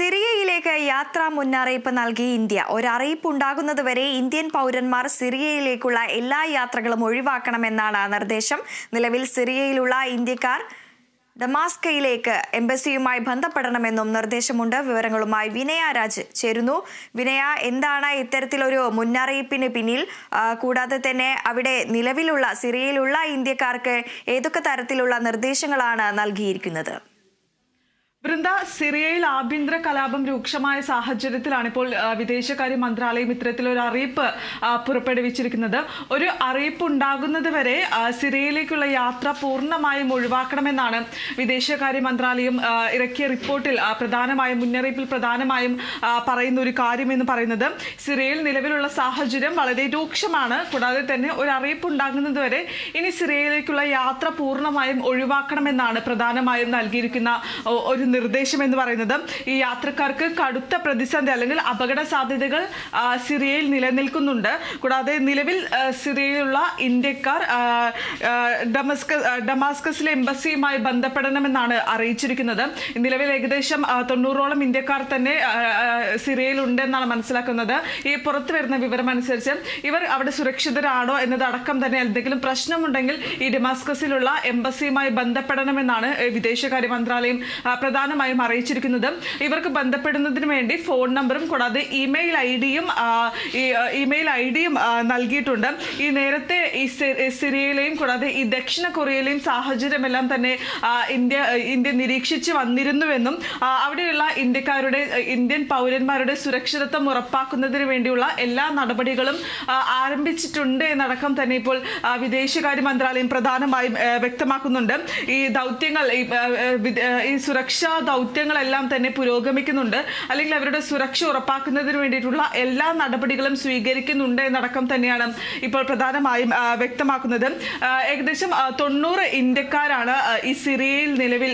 സിറിയയിലേക്ക് യാത്രാ മുന്നറിയിപ്പ് നൽകി ഇന്ത്യ. ഒരറിയിപ്പ് ഉണ്ടാകുന്നതുവരെ ഇന്ത്യൻ പൗരന്മാർ സിറിയയിലേക്കുള്ള എല്ലാ യാത്രകളും ഒഴിവാക്കണമെന്നാണ് നിർദ്ദേശം. നിലവിൽ സിറിയയിലുള്ള ഇന്ത്യക്കാർ ഡമാസ്കയിലേക്ക് എംബസിയുമായി ബന്ധപ്പെടണമെന്നും നിർദ്ദേശമുണ്ട്. വിവരങ്ങളുമായി വിനയ രാജ് ചേരുന്നു. വിനയ എന്താണ് ഇത്തരത്തിലൊരു മുന്നറിയിപ്പിന് പിന്നിൽ? കൂടാതെ തന്നെ അവിടെ നിലവിലുള്ള സിറിയയിലുള്ള ഇന്ത്യക്കാർക്ക് ഏതൊക്കെ തരത്തിലുള്ള നിർദ്ദേശങ്ങളാണ് നൽകിയിരിക്കുന്നത്? വൃന്ദ സിറിയയിൽ ആഭ്യന്തര കലാപം രൂക്ഷമായ സാഹചര്യത്തിലാണ് ഇപ്പോൾ വിദേശകാര്യ മന്ത്രാലയം ഇത്തരത്തിലൊരു അറിയിപ്പ് പുറപ്പെടുവിച്ചിരിക്കുന്നത്. ഒരു അറിയിപ്പ് ഉണ്ടാകുന്നത് വരെ സിറിയയിലേക്കുള്ള യാത്ര പൂർണമായും ഒഴിവാക്കണമെന്നാണ് വിദേശകാര്യ മന്ത്രാലയം ഇറക്കിയ റിപ്പോർട്ടിൽ പ്രധാനമായും മുന്നറിയിപ്പിൽ പ്രധാനമായും പറയുന്ന ഒരു കാര്യമെന്ന് പറയുന്നത്. സിറിയയിൽ നിലവിലുള്ള സാഹചര്യം വളരെ രൂക്ഷമാണ്. കൂടാതെ തന്നെ ഒരു അറിയിപ്പ് ഉണ്ടാകുന്നത് വരെ ഇനി സിറിയയിലേക്കുള്ള യാത്ര പൂർണമായും ഒഴിവാക്കണമെന്നാണ് പ്രധാനമായും നൽകിയിരിക്കുന്ന ഒരു നിർദ്ദേശം എന്ന് പറയുന്നത് ഈ യാത്രക്കാർക്ക് കടുത്ത പ്രതിസന്ധി അല്ലെങ്കിൽ അപകട സാധ്യതകൾ സിറിയയിൽ നിലനിൽക്കുന്നുണ്ട്. കൂടാതെ നിലവിൽ സിറിയയിലുള്ള ഇന്ത്യക്കാർ ഡമസ്ക ഡമാസ്കസിലെ എംബസിയുമായി ബന്ധപ്പെടണമെന്നാണ് അറിയിച്ചിരിക്കുന്നത്. നിലവിൽ ഏകദേശം തൊണ്ണൂറോളം ഇന്ത്യക്കാർ തന്നെ ഉണ്ടെന്നാണ് മനസ്സിലാക്കുന്നത്. ഈ പുറത്തു വരുന്ന വിവരമനുസരിച്ച് ഇവർ അവിടെ സുരക്ഷിതരാണോ എന്നതടക്കം തന്നെ എന്തെങ്കിലും പ്രശ്നമുണ്ടെങ്കിൽ ഈ ഡമാസ്കസിലുള്ള എംബസിയുമായി ബന്ധപ്പെടണമെന്നാണ് വിദേശകാര്യ മന്ത്രാലയം ആ, പ്രധാനമായും അറിയിച്ചിരിക്കുന്നത്. ഇവർക്ക് ബന്ധപ്പെടുന്നതിന് വേണ്ടി ഫോൺ നമ്പറും കൂടാതെ ഇമെയിൽ ഐ ഡിയും ഇമെയിൽ ഐ ഡിയും നൽകിയിട്ടുണ്ട്. ഈ നേരത്തെ ഈ സിറിയയിലെയും കൂടാതെ ഈ ദക്ഷിണ കൊറിയയിലെയും സാഹചര്യമെല്ലാം തന്നെ ഇന്ത്യ ഇന്ത്യ നിരീക്ഷിച്ച് വന്നിരുന്നുവെന്നും അവിടെയുള്ള ഇന്ത്യക്കാരുടെ ഇന്ത്യൻ പൗരന്മാരുടെ സുരക്ഷിതത്വം ഉറപ്പാക്കുന്നതിന് വേണ്ടിയുള്ള എല്ലാ നടപടികളും ആരംഭിച്ചിട്ടുണ്ട് എന്നടക്കം തന്നെ ഇപ്പോൾ വിദേശകാര്യ മന്ത്രാലയം പ്രധാനമായും വ്യക്തമാക്കുന്നുണ്ട്. ഈ ദൗത്യങ്ങൾ ഈ, ഈ സുരക്ഷാ ദൗത്യങ്ങളെല്ലാം തന്നെ പുരോഗമിക്കുന്നുണ്ട്. അല്ലെങ്കിൽ അവരുടെ സുരക്ഷ ഉറപ്പാക്കുന്നതിന് വേണ്ടിയിട്ടുള്ള എല്ലാ നടപടികളും സ്വീകരിക്കുന്നുണ്ട് എന്നടക്കം തന്നെയാണ് ഇപ്പോൾ പ്രധാനമായും വ്യക്തമാക്കുന്നത്. ഏകദേശം തൊണ്ണൂറ് ഇന്ത്യക്കാരാണ് ഈ സിറിയയിൽ നിലവിൽ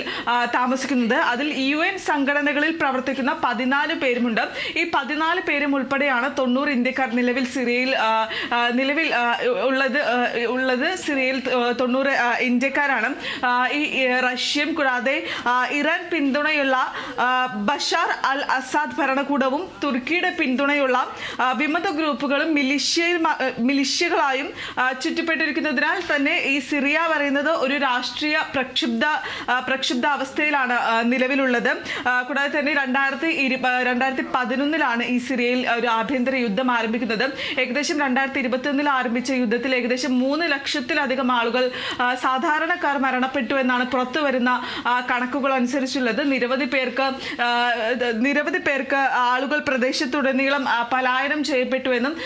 താമസിക്കുന്നത്. അതിൽ യു എൻ സംഘടനകളിൽ പ്രവർത്തിക്കുന്ന പതിനാല് പേരുമുണ്ട്. ഈ പതിനാല് പേരും ഉൾപ്പെടെയാണ് തൊണ്ണൂറ് ഇന്ത്യക്കാർ നിലവിൽ സിറിയയിൽ നിലവിൽ ഉള്ളത് ഉള്ളത് സിറിയയിൽ തൊണ്ണൂറ് ഇന്ത്യക്കാരാണ്. ഈ റഷ്യൻ കൂടാതെ ഇറാൻ ഇറാൻ പിന്തുണയുള്ള ബഷാർ അൽ അസാദ് ഭരണകൂടവും തുർക്കിയുടെ പിന്തുണയുള്ള വിമത ഗ്രൂപ്പുകളും മിലിഷ്യയിൽ മിലിഷ്യകളായും ചുറ്റിപ്പെട്ടിരിക്കുന്നതിനാൽ തന്നെ ഈ സിറിയ പറയുന്നത് ഒരു രാഷ്ട്രീയ പ്രക്ഷുബ്ധ പ്രക്ഷുബ്ധ അവസ്ഥയിലാണ് നിലവിലുള്ളത്. കൂടാതെ തന്നെ രണ്ടായിരത്തി ഇരു രണ്ടായിരത്തി പതിനൊന്നിലാണ് ഈ സിറിയയിൽ ഒരു ആഭ്യന്തര യുദ്ധം ആരംഭിക്കുന്നത്. ഏകദേശം രണ്ടായിരത്തി ഇരുപത്തിയൊന്നിൽ ആരംഭിച്ച യുദ്ധത്തിൽ ഏകദേശം മൂന്ന് ലക്ഷത്തിലധികം ആളുകൾ സാധാരണക്കാർ മരണപ്പെട്ടു എന്നാണ് പുറത്തു വരുന്ന കണക്കുകൾ അനുസരിച്ചുള്ളത്. നിരവധി പേർക്ക് നിരവധി പേർക്ക് ആളുകൾ പ്രദേശത്തുടനീളം പലായനം ചെയ്യപ്പെട്ടു എന്നും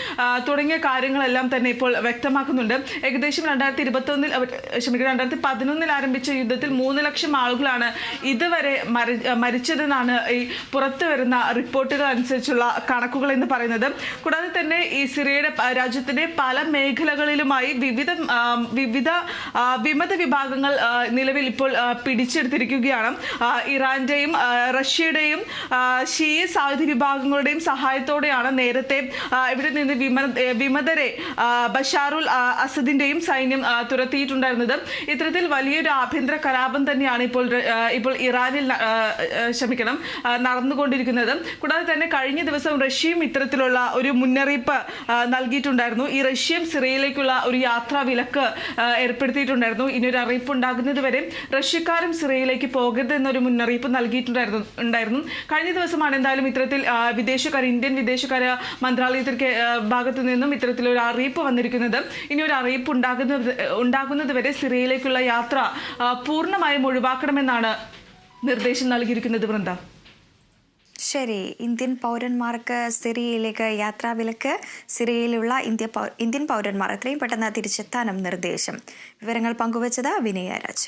തുടങ്ങിയ കാര്യങ്ങളെല്ലാം തന്നെ ഇപ്പോൾ വ്യക്തമാക്കുന്നുണ്ട്. ഏകദേശം രണ്ടായിരത്തി ഇരുപത്തൊന്നിൽ ക്ഷമിക്കുക രണ്ടായിരത്തി പതിനൊന്നിൽ ആരംഭിച്ച യുദ്ധത്തിൽ മൂന്ന് ലക്ഷം ആളുകളാണ് ഇതുവരെ മരി മരിച്ചതെന്നാണ് ഈ പുറത്തു വരുന്ന റിപ്പോർട്ടുകൾ അനുസരിച്ചുള്ള കണക്കുകൾ എന്ന് പറയുന്നത്. കൂടാതെ തന്നെ ഈ സിറിയയുടെ രാജ്യത്തിന്റെ പല മേഖലകളിലുമായി വിവിധ വിവിധ വിമത വിഭാഗങ്ങൾ നിലവിൽ ഇപ്പോൾ പിടിച്ചെടുത്തിരിക്കുകയാണ്. ആ, ഇറാന്റെയും റഷ്യയുടെയും ഷീയ സായുധ വിഭാഗങ്ങളുടെയും സഹായത്തോടെയാണ് നേരത്തെ ഇവിടെ നിന്ന് വിമ വിമതരെ ബഷാറുൽ അസദിന്റെയും സൈന്യം തുരത്തിയിട്ടുണ്ടായിരുന്നത്. ഇത്തരത്തിൽ വലിയൊരു ആഭ്യന്തര കലാപം തന്നെയാണ് ഇപ്പോൾ ഇപ്പോൾ ഇറാനിൽ ക്ഷമിക്കണം നടന്നുകൊണ്ടിരിക്കുന്നത്. കൂടാതെ തന്നെ കഴിഞ്ഞ ദിവസം റഷ്യയും ഇത്തരത്തിലുള്ള ഒരു മുന്നറിയിപ്പ് നൽകിയിട്ടുണ്ടായിരുന്നു. ഈ റഷ്യയും സിറിയയിലേക്കുള്ള ഒരു യാത്രാ വിലക്ക് ഏർപ്പെടുത്തിയിട്ടുണ്ടായിരുന്നു. ഇനിയൊരു അറിയിപ്പ് ഉണ്ടാകുന്നതുവരെ റഷ്യക്കാരും സിറിയയിലേക്ക് പോകരുത് എന്നൊരു മുന്നറിയിപ്പ് നൽകിയിട്ടുണ്ടായിരുന്നു ഉണ്ടായിരുന്നു. കഴിഞ്ഞ ദിവസമാണ് എന്തായാലും ഇത്തരത്തിൽ വിദേശകാര്യ ഇന്ത്യൻ വിദേശകാര്യ മന്ത്രാലയത്തിന്റെ ഭാഗത്തു നിന്നും ഇത്തരത്തിലൊരു അറിയിപ്പ് വന്നിരിക്കുന്നത്. ഇനി ഒരു അറിയിപ്പ് ഉണ്ടാകുന്നത് ഉണ്ടാകുന്നത് വരെ സിറിയയിലേക്കുള്ള യാത്ര പൂർണമായും ഒഴിവാക്കണമെന്നാണ് നിർദ്ദേശം നൽകിയിരിക്കുന്നത്. വൃന്ദ. ശരി. ഇന്ത്യൻ പൗരന്മാർക്ക് സിറിയയിലേക്ക് യാത്രാവിലക്ക് സിറിയയിലുള്ള ഇന്ത്യ ഇന്ത്യൻ പൗരന്മാർ എത്രയും പെട്ടെന്ന് തിരിച്ചെത്താനും നിർദ്ദേശം. വിവരങ്ങൾ പങ്കുവച്ചത് വിനയ രാജ്